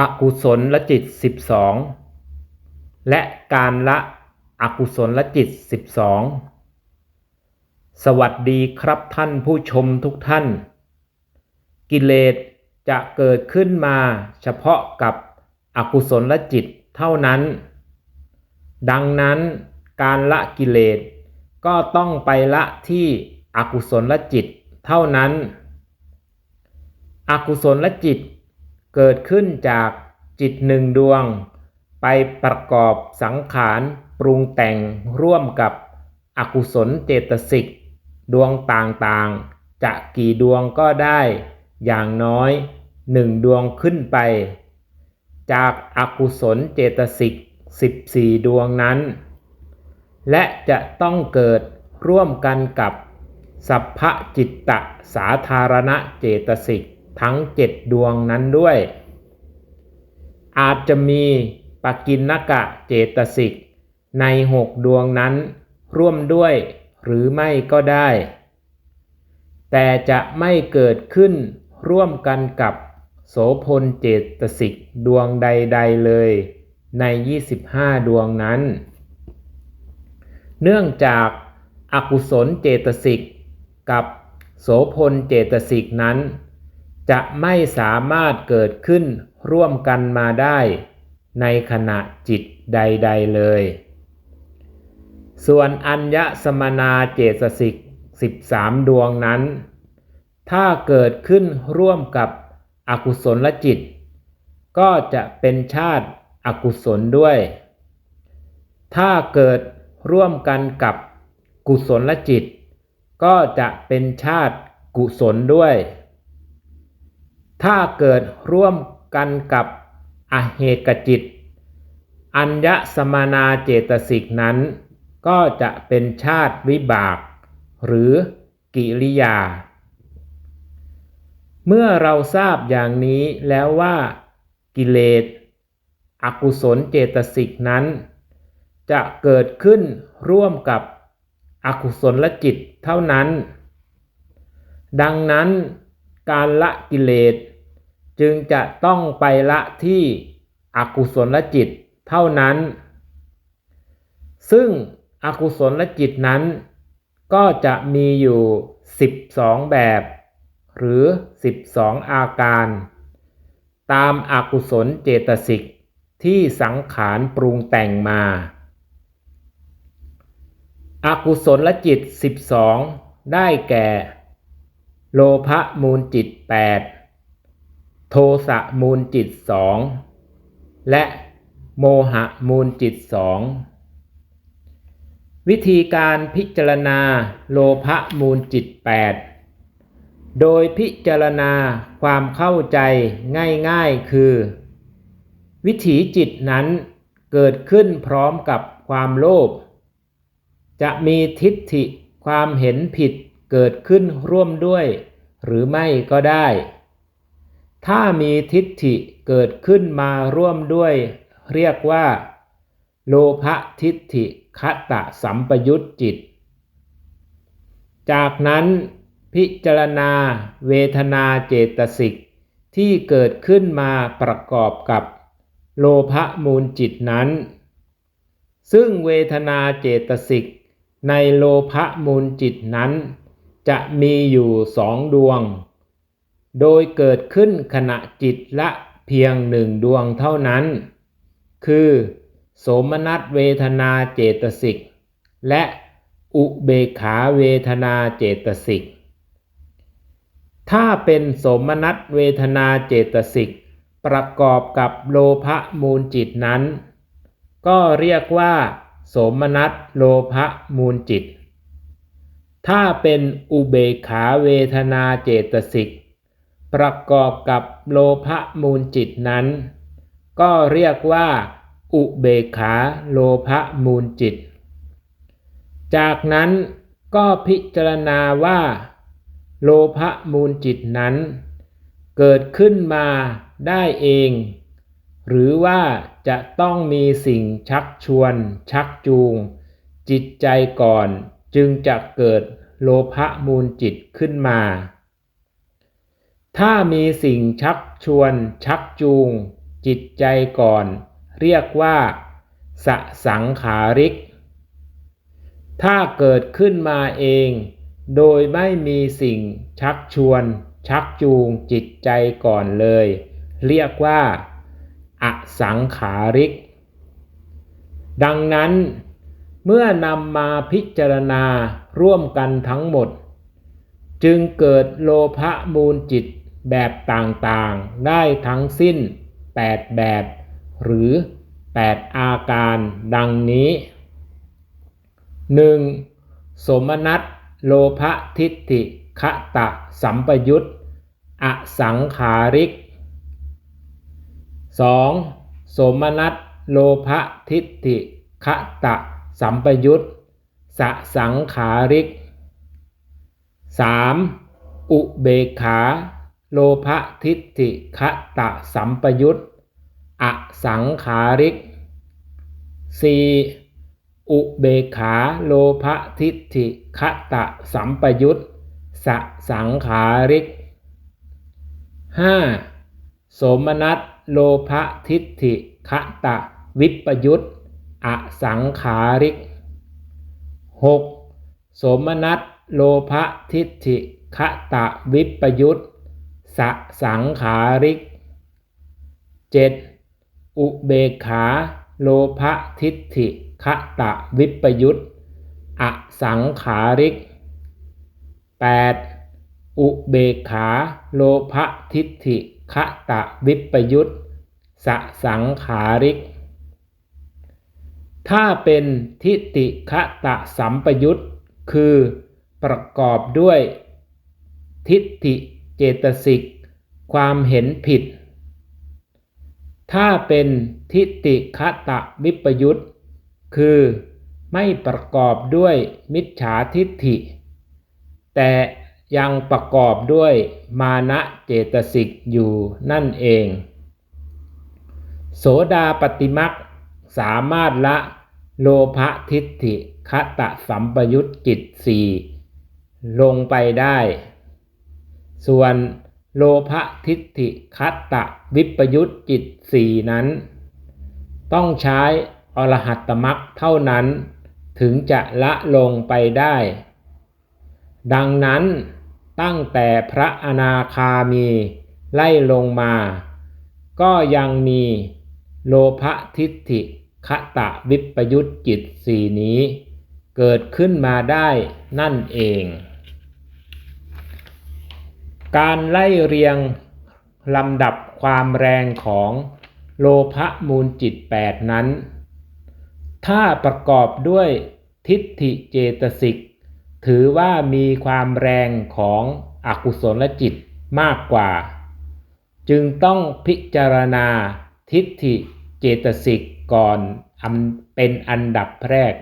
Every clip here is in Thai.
อกุศลลจิต 12 และการละอกุศลลจิต 12 สวัสดีครับท่านผู้ชมทุกท่าน กิเลสจะเกิดขึ้นมาเฉพาะกับอกุศลลจิตเท่านั้น ดังนั้นการละกิเลสก็ต้องไปละที่อกุศละจิตเท่านั้น อกุศละจิต เกิดขึ้นจากจิตหนึ่งดวง ไปประกอบสังขารปรุงแต่งร่วมกับอกุศลเจตสิก ดวงต่างๆ จะกี่ดวงก็ได้ อย่างน้อยหนึ่งดวงขึ้นไป จากอากุศลเจตสิก14 ดวงนั้น และจะต้องเกิดร่วมกันกับ สัพพจิตตสาธารณเจตสิก ทั้งเจ็ดดวงนั้นด้วย อาจจะมีปกินนกะเจตสิก ในหกดวงนั้นร่วมด้วยหรือไม่ก็ได้ แต่จะไม่เกิดขึ้นร่วมกันกับโสพลเจตสิกดวงใดๆเลยใน 25 ดวงนั้น เนื่องจากอากุศลเจตสิกกับโสพลเจตสิกนั้น จะไม่สามารถเกิดขึ้นร่วมกันมาได้ ในขณะจิตใด ๆเลย ส่วนอัญญสมนาเจตสิก13 ดวงนั้น ถ้าเกิดขึ้นร่วมกับอกุศลจิต ก็จะเป็นชาติอกุศลด้วย ถ้าเกิดร่วมกันกับกุศลจิต ก็จะเป็นชาติกุศลด้วย ถ้าเกิดร่วมกันกับอเหตุกจิต อัญญสมานาเจตสิกนั้น ก็จะเป็นชาติวิบาก หรือกิริยา เมื่อเราทราบอย่างนี้แล้วว่ากิเลสอกุศลเจตสิกนั้น จะเกิดขึ้นร่วมกับอกุศลจิตเท่านั้น ดังนั้นการละกิเลส จึงจะต้องไปละที่อกุศลจิตเท่านั้น ซึ่งอกุศลจิตนั้น ก็จะมีอยู่ 12 แบบ หรือ 12 อาการ ตามอากุศลเจตสิกที่สังขารปรุงแต่งมาอากุศลจิต 12 ได้แก่ โลภมูลจิต 8 โทสะมูลจิตสองและโมหะมูลจิตสองวิธีการพิจารณาโลภมูลจิต 8 โดยพิจารณาความเข้าใจง่ายๆคือ วิถีจิตนั้นเกิดขึ้นพร้อมกับความโลภจะมีทิฏฐิความเห็นผิดเกิดขึ้นร่วมด้วย หรือไม่ก็ได้ ถ้ามีทิฏฐิเกิดขึ้นมาร่วมด้วย เรียกว่า โลภทิฏฐิคตะสัมปยุตจิต จากนั้นพิจารณาเวทนาเจตสิกที่เกิดขึ้นมาประกอบกับโลภมูลจิตนั้น ซึ่งเวทนาเจตสิกในโลภมูลจิตนั้น จะมีอยู่สองดวง โดยเกิดขึ้นขณะจิตละเพียงหนึ่งดวงเท่านั้น คือ โสมนัสเวทนาเจตสิก และอุเบขาเวทนาเจตสิก ถ้าเป็นโสมนัสเวทนาเจตสิก ประกอบกับโลภมูลจิตนั้น ก็เรียกว่า โสมนัสโลภมูลจิต ถ้าเป็นอุเบขาเวทนาเจตสิก ประกอบกับโลภมูลจิตนั้น ก็เรียกว่า อุเบขาโลภมูลจิต จากนั้นก็พิจารณาว่า โลภมูลจิตนั้น เกิดขึ้นมาได้เอง หรือว่าจะต้องมีสิ่งชักชวน ชักจูง จิตใจก่อนจึงจะเกิดโลภะมูลจิตขึ้นมา ถ้ามีสิ่งชักชวน ชักจูง จิตใจก่อน เรียกว่า สสังขาริก ถ้าเกิดขึ้นมาเอง โดยไม่มีสิ่งชักชวน ชักจูงจิตใจก่อนเลย เรียกว่า อสังขาริก ดังนั้นเมื่อนำมาพิจารณาร่วมกันทั้งหมด จึงเกิดโลภะมูลจิต แบบต่างๆ ได้ทั้งสิ้น 8 แบบ หรือ 8 อาการดังนี้ 1. สมนัตโลภทิฏฐิขะตะสัมปยุตอสังขาริก 2. สมนัสโลภทิฏฐิขะตะสัมปยุตสสังขาริก 3. อุเบขา โลภทิฏฐิขะตะสัมปยุตอสังขาริก 4. อุเบขาโลภทิฏฐิขะตะสัมปยุตสสังขาริก 5. โสมนัสโลภทิฏฐิขะตะวิปยุตอสังขาริก 6. โสมนัสโลภทิฏฐิขะตะวิปยุต สสังขาริก 7. อุเบขาโลภทิฏฐิขะตะวิปยุตอสังขาริก 8. อุเบขาโลภทิฏฐิขะตะวิปยุตสสังขาริก ถ้าเป็นทิฏฐิขะตะสัมปยุตคือประกอบด้วยทิฏฐิ เจตสิก ความเห็นผิด ถ้าเป็นทิฏฐิคตะวิปยุตคือไม่ประกอบด้วยมิจฉาทิฏฐิ แต่ยังประกอบด้วยมานะเจตสิกอยู่นั่นเอง โสดาปฏิมักสามารถละโลภทิฏฐิคตะสัมปยุตจิตสี่ลงไปได้ ส่วนโลภทิฏฐิคัตตะวิปยุตจิตสี่นั้น ต้องใช้อรหัตมักเท่านั้น ถึงจะละลงไปได้ ดังนั้นตั้งแต่พระอนาคามีไล่ลงมา ก็ยังมีโลภทิฏฐิคตะวิปยุตจิตสี่นี้ เกิดขึ้นมาได้นั่นเอง การไล่เรียงลำดับความแรงของโลภมูลจิตแปดนั้น ถ้าประกอบด้วยทิฏฐิเจตสิก ถือว่ามีความแรงของอกุศลจิตมากกว่า จึงต้องพิจารณาทิฏฐิเจตสิกก่อนเป็นอันดับแรก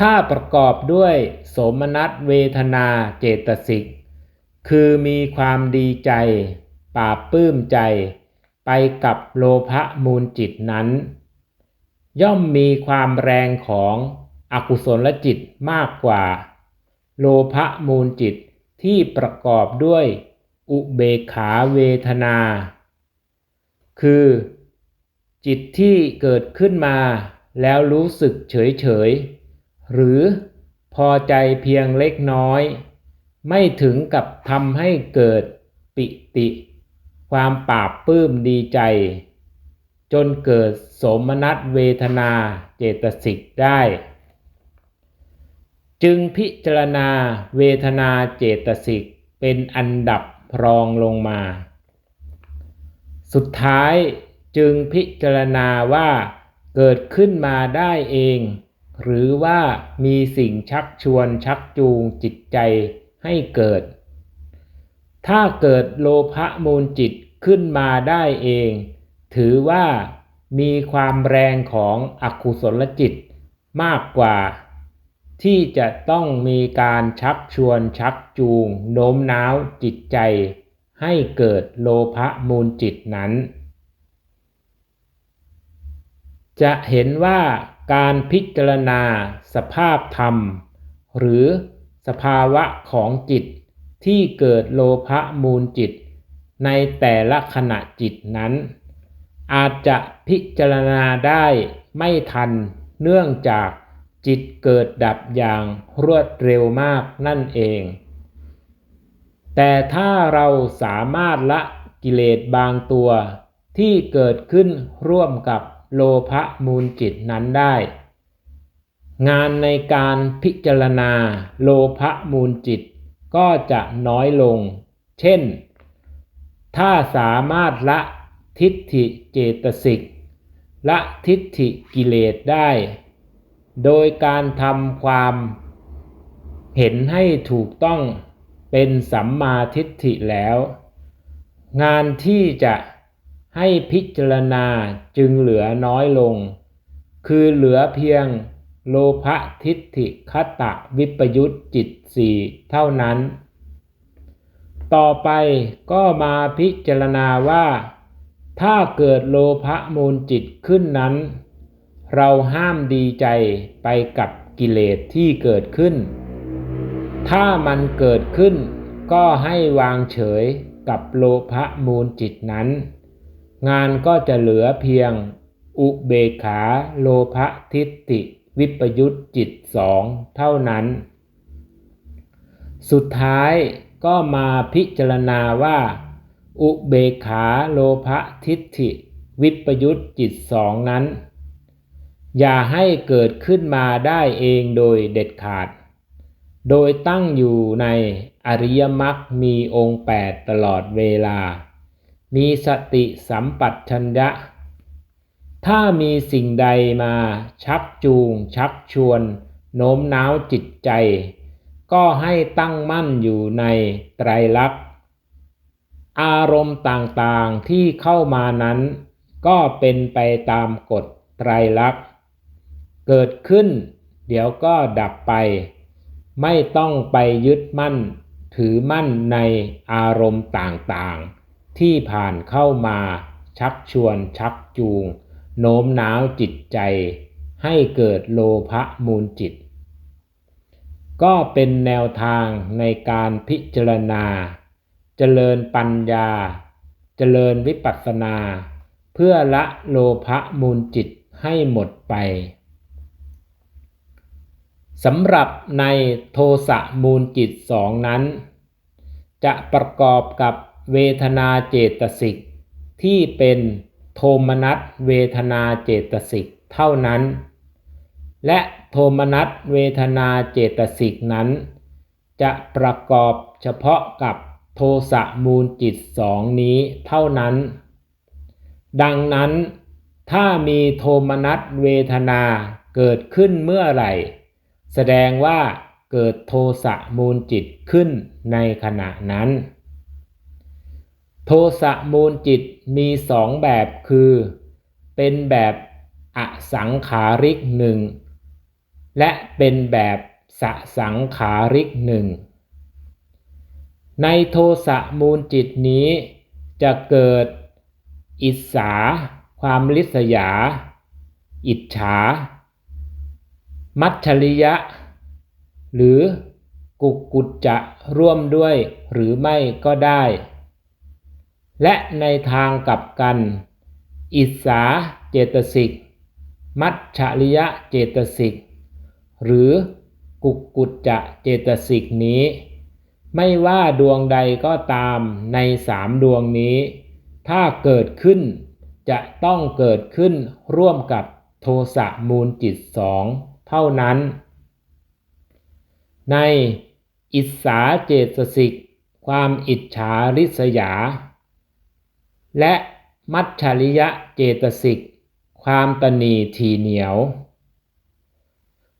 ถ้าประกอบด้วยโสมนัสเวทนาเจตสิก คือมีความดีใจปราบปื้มใจ ไปกับโลภมูลจิตนั้น ย่อมมีความแรงของอกุศลจิตมากกว่า โลภมูลจิตที่ประกอบด้วยอุเบกขาเวทนา คือ จิตที่เกิดขึ้นมาแล้วรู้สึกเฉยเฉยหรือพอใจเพียงเล็กน้อย ไม่ถึงกับทำให้เกิดปิติ ความปราบปื้มดีใจ จนเกิดสมนัตเวทนาเจตสิกได้ จึงพิจารณาเวทนาเจตสิกเป็นอันดับรองลงมา สุดท้ายจึงพิจารณาว่าเกิดขึ้นมาได้เอง หรือว่ามีสิ่งชักชวนชักจูงจิตใจ ให้เกิด ถ้าเกิดโลภะมูลจิตขึ้นมาได้เอง ถือว่ามีความแรงของอกุศลจิตมากกว่า ที่จะต้องมีการชักชวนชักจูง โน้มน้าวจิตใจ ให้เกิดโลภะมูลจิตนั้น จะเห็นว่าการพิจารณาสภาพธรรม หรือ สภาวะของจิตที่เกิดโลภมูลจิต ในแต่ละขณะจิตนั้น อาจจะพิจารณาได้ไม่ทันเนื่องจากจิตเกิดดับอย่างรวดเร็วมากนั่นเอง แต่ถ้าเราสามารถละกิเลสบางตัวที่เกิดขึ้นร่วมกับโลภะมูลจิตนั้นได้ งานในการพิจารณาโลภะมูลจิตก็จะน้อยลง เช่น ถ้าสามารถละทิฏฐิเจตสิก ละทิฏฐิกิเลสได้ โดยการทำความเห็นให้ถูกต้องเป็นสัมมาทิฏฐิแล้ว งานที่จะให้พิจารณาจึงเหลือน้อยลง คือเหลือเพียง โลภะทิฏฐิคตะวิปยุตจิตสี่เท่านั้น ต่อไปก็มาพิจารณาว่า ถ้าเกิดโลภะมูลจิตขึ้นนั้น เราห้ามดีใจไปกับกิเลสที่เกิดขึ้น ถ้ามันเกิดขึ้น ก็ให้วางเฉยกับโลภะมูลจิตนั้น งานก็จะเหลือเพียงอุเบขาโลภทิฏฐิ วิปยุตจิตสองเท่านั้น สุดท้ายก็มาพิจารณาว่า อุเบขาโลภะทิฏฐิ วิปยุตจิตสองนั้น อย่าให้เกิดขึ้นมาได้เองโดยเด็ดขาด โดยตั้งอยู่ในอริยมรรคมีองค์แปดตลอดเวลา มีสติสัมปัชัญญะ ถ้ามีสิ่งใดมาชักจูง ชักชวน โน้มน้าวจิตใจ ก็ให้ตั้งมั่นอยู่ในไตรลักษณ์ อารมณ์ต่างๆที่เข้ามานั้น ก็เป็นไปตามกฎไตรลักษณ์ เกิดขึ้น เดี๋ยวก็ดับไป ไม่ต้องไปยึดมั่น ถือมั่นในอารมณ์ต่างๆ ที่ผ่านเข้ามาชักชวนชักจูง โน้มน้าวจิตใจให้เกิดโลภะมูลจิต ก็เป็นแนวทางในการพิจารณา เจริญปัญญา เจริญวิปัสสนา เพื่อละโลภะมูลจิตให้หมดไปสำหรับในโทสะมูลจิตสองนั้น จะประกอบกับเวทนาเจตสิกที่เป็น โทมนัสเวทนาเจตสิกเท่านั้น และโทมนัสเวทนาเจตสิกนั้น จะประกอบเฉพาะกับโทสะมูลจิตสองนี้เท่านั้น ดังนั้นถ้ามีโทมนัสเวทนาเกิดขึ้นเมื่อไหร่ แสดงว่าเกิดโทสะมูลจิตขึ้นในขณะนั้น โทสะมูลจิตมีสองแบบคือ เป็นแบบอสังขาริกหนึ่งและเป็นแบบสสังขาริกหนึ่งในโทสะมูลจิตนี้จะเกิด อิสา ความลิษยา อิจฉา มัชริยะ หรือกุกกุจจะร่วมด้วยหรือไม่ก็ได้ และในทางกลับกัน อิสาเจตสิก มัชฉริยะเจตสิก หรือกุกกุจจะเจตสิกนี้ ไม่ว่าดวงใดก็ตามในสามดวงนี้ ถ้าเกิดขึ้นจะต้องเกิดขึ้นร่วมกับโทสะมูลจิตสองเท่านั้น ในอิสาเจตสิก ความอิจฉาริษยา และมัจฉริยะเจตสิก ความตนีทีเหนียว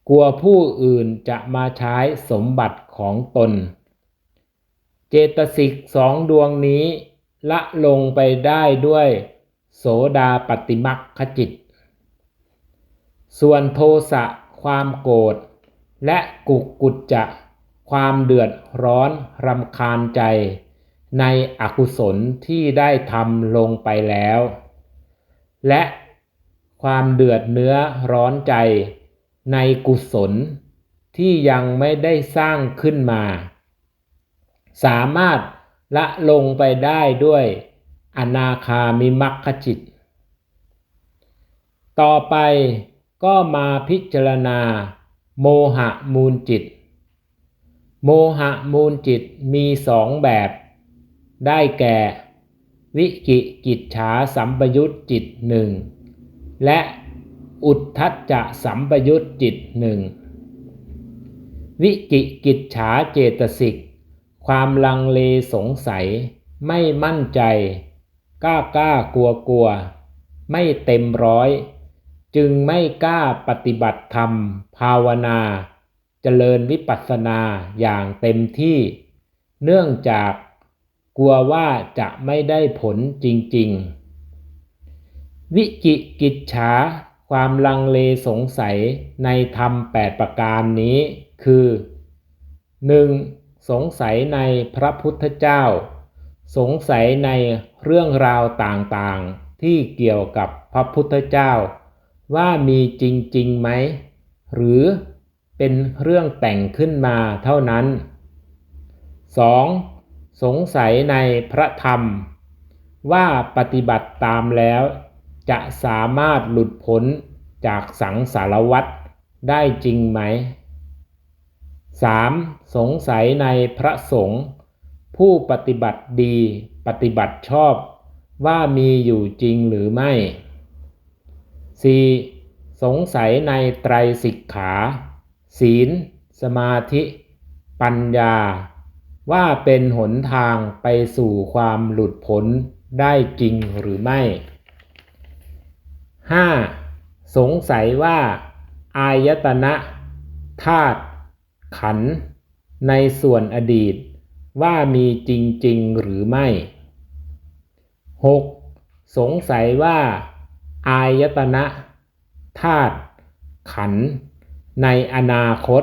กลัวผู้อื่นจะมาใช้สมบัติของตน เจตสิกสองดวงนี้ละลงไปได้ด้วยโสดาปฏิมักขจิต ส่วนโทสะความโกรธ และกุกกุจจะ ความเดือดร้อนรำคาญใจ ในอกุศลที่ได้ทำลงไปแล้ว และความเดือดเนื้อร้อนใจในกุศลที่ยังไม่ได้สร้างขึ้นมา สามารถละลงไปได้ด้วยอนาคามิมัคคจิต ต่อไปก็มาพิจารณา โมหะมูลจิต โมหะมูลจิตมีสองแบบ ได้แก่ วิกิกิจฉาสัมปยุตจิตหนึ่งและอุทธัจจะสัมปยุตจิตหนึ่งวิกิกิจฉาเจตสิก ความลังเลสงสัย ไม่มั่นใจ กล้ากล้ากลัวกลัว ไม่เต็มร้อย จึงไม่กล้าปฏิบัติธรรม ภาวนาเจริญวิปัสสนาอย่างเต็มที่ เนื่องจาก กลัวว่าจะไม่ได้ผลจริงๆ วิจิกิจฉาความลังเลสงสัยในธรรมแปดประการนี้คือ 1. สงสัยในพระพุทธเจ้า สงสัยในเรื่องราวต่างๆ ที่เกี่ยวกับพระพุทธเจ้า ว่ามีจริงๆไหม หรือเป็นเรื่องแต่งขึ้นมาเท่านั้น 2. สงสัยในพระธรรม ว่าปฏิบัติตามแล้ว จะสามารถหลุดพ้นจากสังสารวัฏได้จริงไหม 3. สงสัยในพระสงฆ์ผู้ปฏิบัติดีปฏิบัติชอบว่ามีอยู่จริงหรือไม่ 4. สงสัยในไตรสิกขา ศีล สมาธิ ปัญญา ว่าเป็นหนทางไปสู่ความหลุดพ้นได้จริงหรือไม่ 5. สงสัยว่า อายตนะธาตุขันธ์ในส่วนอดีต ว่ามีจริง ๆ หรือไม่ 6. สงสัยว่า อายตนะธาตุขันธ์ในอนาคต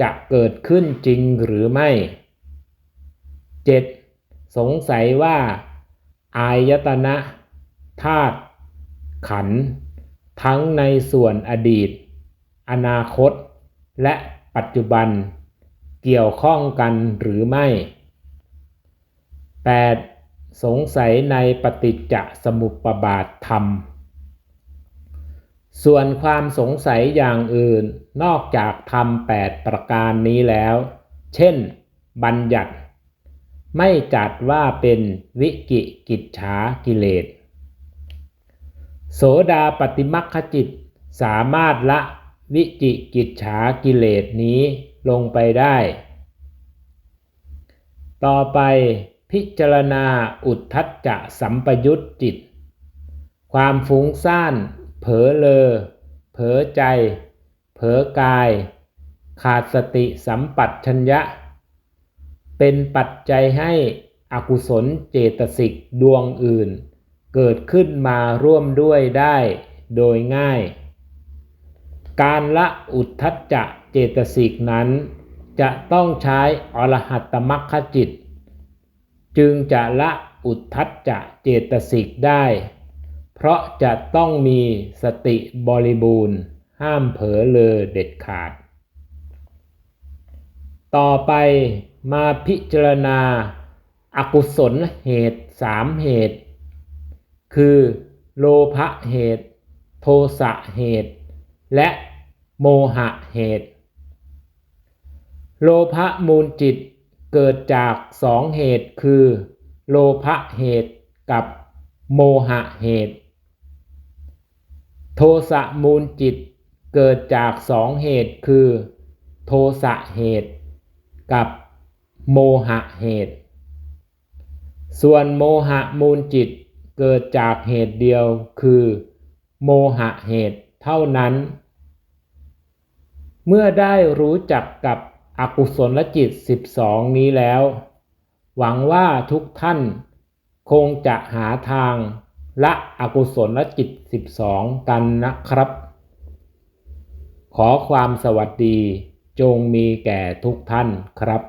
จะเกิดขึ้นจริงหรือไม่ 7. สงสัยว่า อายตนะธาตุขันธ์ทั้งในส่วนอดีต อนาคต และปัจจุบัน เกี่ยวข้องกันหรือไม่ 8. สงสัยในปฏิจจสมุปบาทธรรม ส่วนความสงสัยอย่างอื่นนอกจากธรรมแปดประการนี้แล้ว เช่น บัญญัติ ไม่จัดว่าเป็นวิกิกิจฉากิเลส โสดาปฏิมัคคจิตสามารถละวิจิกิจฉากิเลสนี้ลงไปได้ ต่อไปพิจารณาอุทธัจจะสัมปยุตจิต ความฟุ้งซ่าน เผลอเลอ เผลอใจ เผลอกาย ขาดสติสัมปัชัญญะ เป็นปัจจัยให้อกุศลเจตสิกดวงอื่น เกิดขึ้นมาร่วมด้วยได้โดยง่าย การละอุทธัจจะเจตสิกนั้น จะต้องใช้อรหัตมัคคจิต จึงจะละอุทธัจจะเจตสิกได้ เพราะจะต้องมีสติบริบูรณ์ ห้ามเผลอเลอเด็ดขาด ต่อไป มาพิจารณาอากุศลเหตุสามเหตุ คือโลภะเหตุ โทสะเหตุ และโมหะเหตุ โลภะมูลจิตเกิดจากสองเหตุคือ โลภะเหตุกับโมหะเหตุ โทสะมูลจิตเกิดจากสองเหตุคือ โทสะเหตุกับ โมหะเหตุ ส่วนโมหะมูลจิตเกิดจากเหตุเดียวคือ โมหะเหตุเท่านั้น เมื่อได้รู้จักกับอกุศลจิต 12 นี้แล้ว หวังว่าทุกท่านคงจะหาทางละอกุศลจิต 12 กันนะครับ ขอความสวัสดีจงมีแก่ทุกท่านครับ